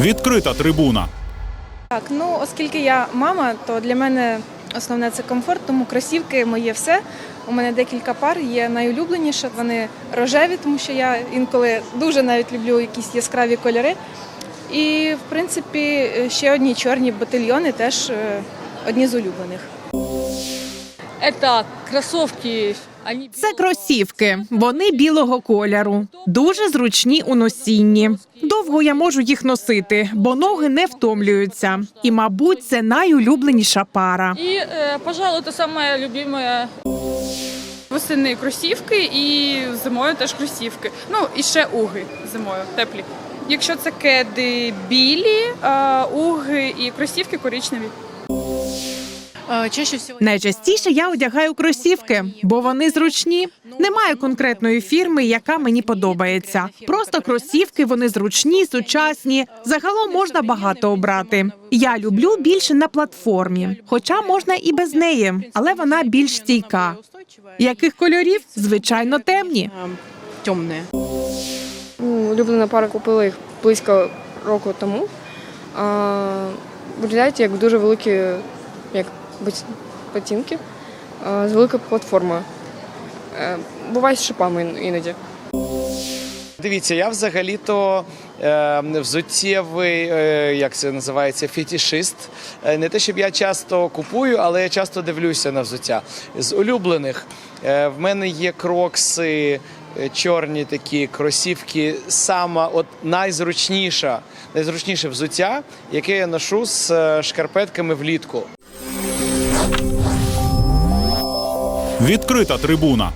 Відкрита трибуна. Так, ну оскільки я мама, то для мене основне це комфорт, тому кросівки моє все. У мене декілька пар, є найулюбленіше. Вони рожеві, тому що я інколи дуже навіть люблю якісь яскраві кольори. І, в принципі, ще одні чорні ботильйони теж е, одні з улюблених. Это кроссовки. Они Це кросівки. Вони білого кольору, дуже зручні у носінні. Довго я можу їх носити, бо ноги не втомлюються. І, мабуть, це найулюбленіша пара. И, э, пожалуй, это самое любимое. Восени кросівки і зимою теж кросівки. Ну і ще уги зимою теплі. Якщо це кеди білі, а уги і кросівки коричневі. Найчастіше я одягаю кросівки, бо вони зручні. Немає конкретної фірми, яка мені подобається. Просто кросівки, вони зручні, сучасні. Загалом можна багато обрати. Я люблю більше на платформі, хоча можна і без неї, але вона більш стійка. Яких кольорів? Звичайно, темні. темные. Ну, Улюблена пара купила їх близько року тому. А, виглядають як дуже великі як ботинки з великою платформою. Е, Буває з шипами іноді. Дивіться, я взагалі-то е, взуттєвий, е, як це називається, фетішист. Е, не те, щоб я часто купую, але я часто дивлюся на взуття. З улюблених е, в мене є крокси. е, Чорні такі кросівки, сама от найзручніша, найзручніше взуття, яке я ношу з шкарпетками влітку. Відкрита трибуна.